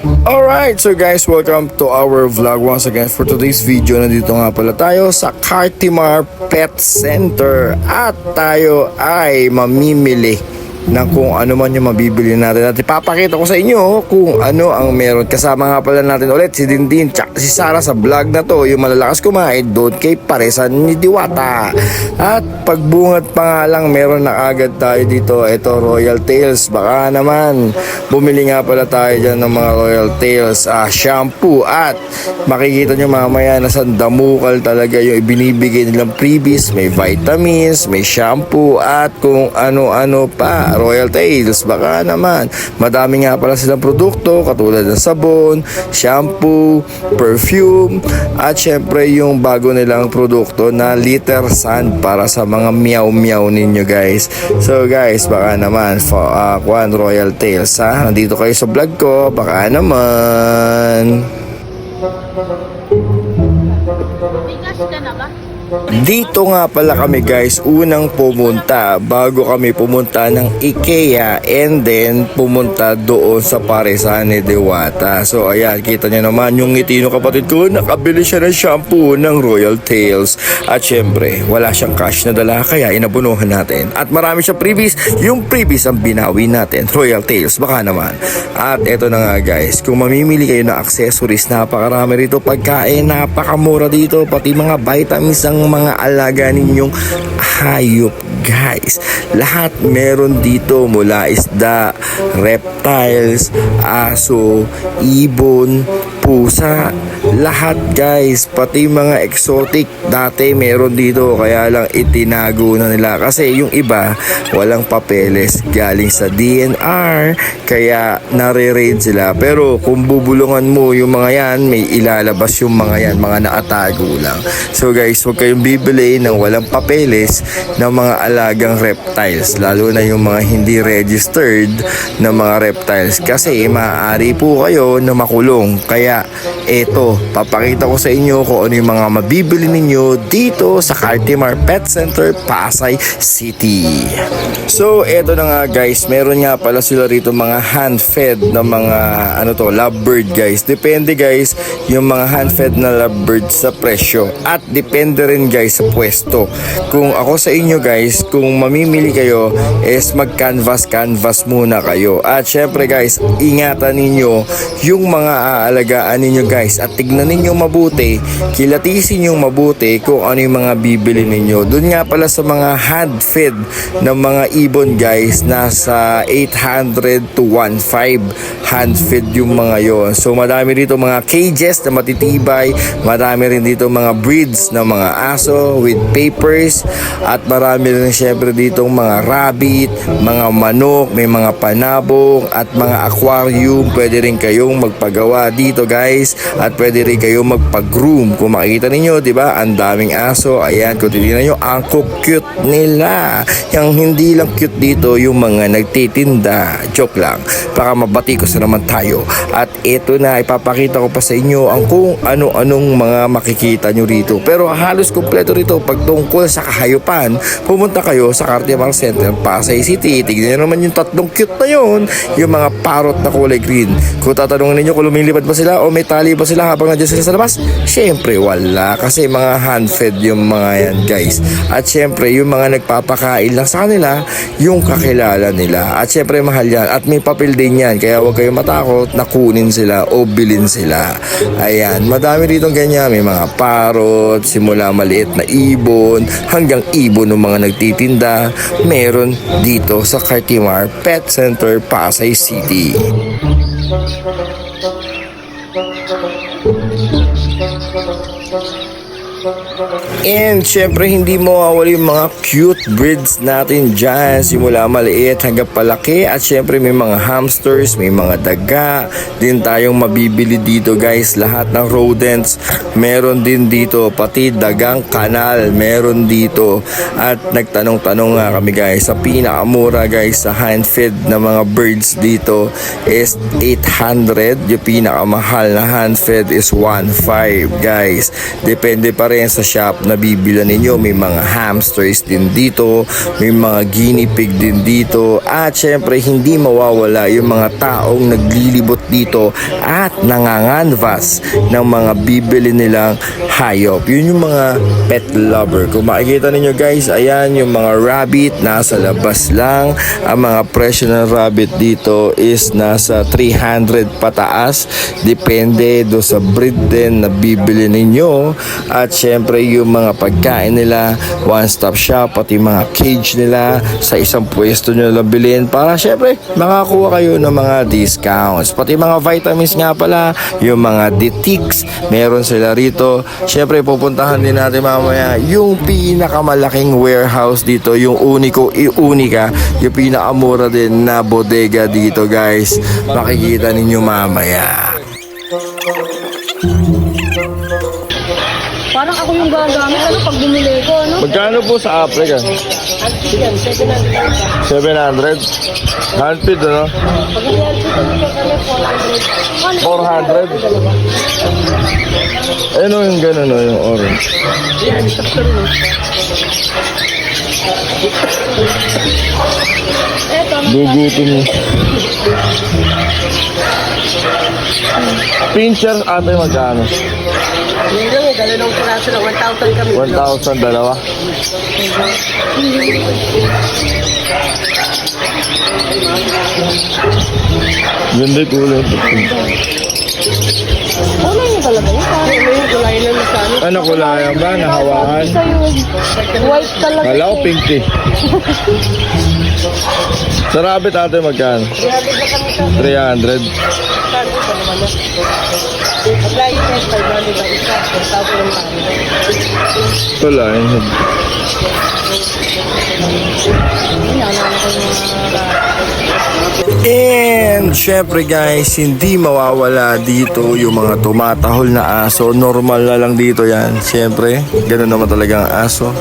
Alright, so guys, welcome to our vlog once again for today's video. Nandito nga pala tayo sa Cartimar Pet Center at tayo ay mamimili ng kung ano man yung mabibili natin. At ipapakita ko sa inyo kung ano ang meron. Kasama nga pala natin ulit si Dindin tsaka si Sarah sa vlog na to. Yung malalakas kumain doon kay Paresan ni Diwata. At pagbungat pa nga lang meron na agad tayo dito. Ito Royal Tales. Baka naman bumili nga pala tayo dyan ng mga Royal Tales. Ah, shampoo. At makikita nyo mamaya na sa damukal talaga yung ibinibigay nilang freebies. May vitamins, may shampoo at kung ano-ano pa Royal Tales baka naman. Madami nga pala silang produkto katulad ng sabon, shampoo, perfume at syempre yung bago nilang produkto na liter sand para sa mga meow meow ninyo guys. So guys baka naman for uh, Royal Tales ha? Nandito kayo sa vlog ko baka naman. Bigas ka na ba? Dito nga pala kami guys, unang pumunta bago kami pumunta ng IKEA and then pumunta doon sa Paresane Dewata. So ayan, kita nyo naman yung ngiti ng kapatid ko, nakabili siya ng shampoo ng Royal Tales. At syempre, wala siyang cash na dala kaya inabunuhan natin. At marami siya previous, yung previous ang binawi natin, Royal Tales, baka naman. At eto na nga guys, kung mamimili kayo ng accessories, napakarami rito, pagkain, napakamura dito, pati mga vitamins ng mga alaga ninyong hayop guys. Lahat meron dito mula isda, reptiles, aso, ibon, pusa, lahat guys. Pati mga exotic dati meron dito kaya lang itinago na nila kasi yung iba walang papeles galing sa DNR kaya nare-raid sila. Pero kung bubulungan mo yung mga yan, may ilalabas yung mga yan, mga naatago lang. So guys, huwag kayong bibili ng walang papeles ng mga alagang reptiles, lalo na yung mga hindi registered na mga reptiles kasi maaari po kayo na makulong. Kaya eto, papakita ko sa inyo kung ano yung mga mabibili ninyo dito sa Cartimar Pet Center, Pasay City. So, eto na nga guys, meron nga pala sila rito mga hand-fed na mga ano to, lovebird guys. Depende guys yung mga hand-fed na lovebird sa presyo at depende rin guys sa pwesto. Kung ako sa inyo guys, kung mamimili kayo is mag-canvas canvas muna kayo. At syempre guys, ingatan ninyo yung mga aalagaan ninyo guys at tignan ninyo mabuti, kilatisin yung mabuti kung ano yung mga bibili ninyo. Doon nga pala sa mga hand-fed ng mga ibon guys, nasa 800 to 1.5 hand-fed yung mga yon. So madami dito mga cages na matitibay, marami rin dito mga breeds ng mga aso with papers at marami rin syempre dito mga rabbit, mga manok, may mga panabong at mga aquarium. Pwede rin kayong magpagawa dito guys at pwede rin kayong magpag-groom. Kung makikita ninyo, di ba, ang daming aso. Ayan, kung titignan nyo, ang cute nila. Yung hindi lang cute dito, yung mga nagtitinda. Joke lang. Baka mabati ko sa naman tayo. At ito na, ipapakita ko pa sa inyo ang kung ano-anong mga makikita nyo rito. Pero halos kompleto rito pag tungkol sa kahayupan, pumunta kayo sa Cartimar Center, Pasay City. Tignan nyo naman yung tatlong cute na yun. Yung mga parrot na kulay green. Kung tatanungin ninyo kung lumilipad ba sila o may tali ba sila habang nandiyan sila sa labas, syempre wala. Kasi mga hand-fed yung mga yan guys. At syempre yung mga nagpapakain lang sa kanila, yung kakilala nila. At syempre mahal yan. At may papel din yan. Kaya huwag kayong matakot na kunin sila o bilin sila. Ayan. Madami rito ganyan. May mga parrot, simula maliit na ibon, hanggang ibon ng mga nagtitinda. Meron dito sa Cartimar Pet Center, Pasay City. Thank you. And syempre hindi mo mawala yung mga cute breeds natin dyan. Simula maliit hanggang palaki. At syempre may mga hamsters, may mga daga. Din tayong mabibili dito guys. Lahat ng rodents meron din dito. Pati dagang kanal meron dito. At nagtanong-tanong nga kami guys sa pinakamura guys sa hand fed na mga birds dito is 800 yung pinakamahal na hand fed is 1.5 guys. Depende pa rin sa shop na bibilan ninyo. May mga hamsters din dito, may mga guinea pig din dito, at syempre hindi mawawala yung mga taong naglilibot dito at nanganganvas ng mga bibili nilang hayop. Yun yung mga pet lover. Kung makikita ninyo guys, ayan yung mga rabbit nasa labas lang. Ang mga presyo ng rabbit dito is nasa 300 pataas. Depende do sa breed din na bibili ninyo. At syempre yung mga pagkain nila, one stop shop, pati mga cage nila sa isang pwesto nyo lang bilhin para syempre makakuha kayo ng mga discounts. Pati mga vitamins nga pala, yung mga Detix, meron sila rito. Syempre pupuntahan din natin mamaya yung pinakamalaking warehouse dito, yung Unico i Unica, yung pinakamura din na bodega dito guys. Makikita ninyo mamaya. Parang ako yung gagamit, ano, pag bumili ko, ano? Magkano po sa Africa? Yan, 700. 700? Handpid ano? Pag yan, ito 400? Ano yung gano'n no, yung orange? Ano? Gugutin mo. Pincher ate magkano? Eh, dalawang piraso lang, 1,000 kami. 1,000 dalawa. Ganda kulay. Kulay niya talaga yun. Yung kulay na sa ano? Kulayan ba? Nahawakan? White talaga. Kala ko eh. pink eh. Sa rabbit ate magkano? 300 na kami sa 300. Saan ko naman test, 500 ba isa? 1,000 lang kami. Wala yun. Naalala ko yung mga And syempre guys, hindi mawawala dito yung mga tumatahol na aso. Normal na lang dito yan. Syempre, ganun naman talaga ang aso.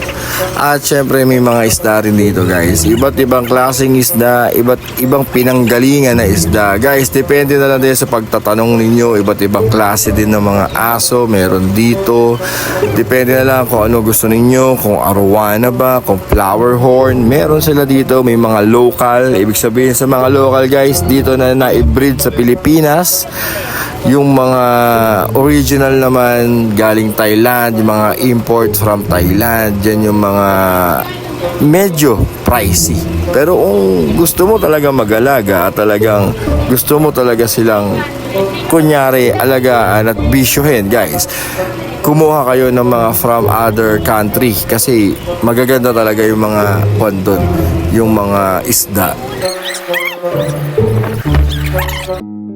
At syempre may mga isda rin dito guys. Iba't ibang klaseng isda, iba't ibang pinanggalingan na isda. Guys, depende na lang din sa pagtatanong ninyo. Iba't ibang klase din ng mga aso meron dito. Depende na lang kung ano gusto ninyo, kung arowana ba, kung flower horn. Meron sila dito, may mga local. Ibig sabihin sa mga local guys, dito na na-breed sa Pilipinas. Yung mga original naman galing Thailand, yung mga import from Thailand, yan yung mga medyo pricey. Pero kung gusto mo talaga mag-alaga at talagang gusto mo talaga silang kunyari alagaan at bisyohin guys kumuha kayo ng mga from other country kasi magaganda talaga yung mga kwan yung mga isda Thank you.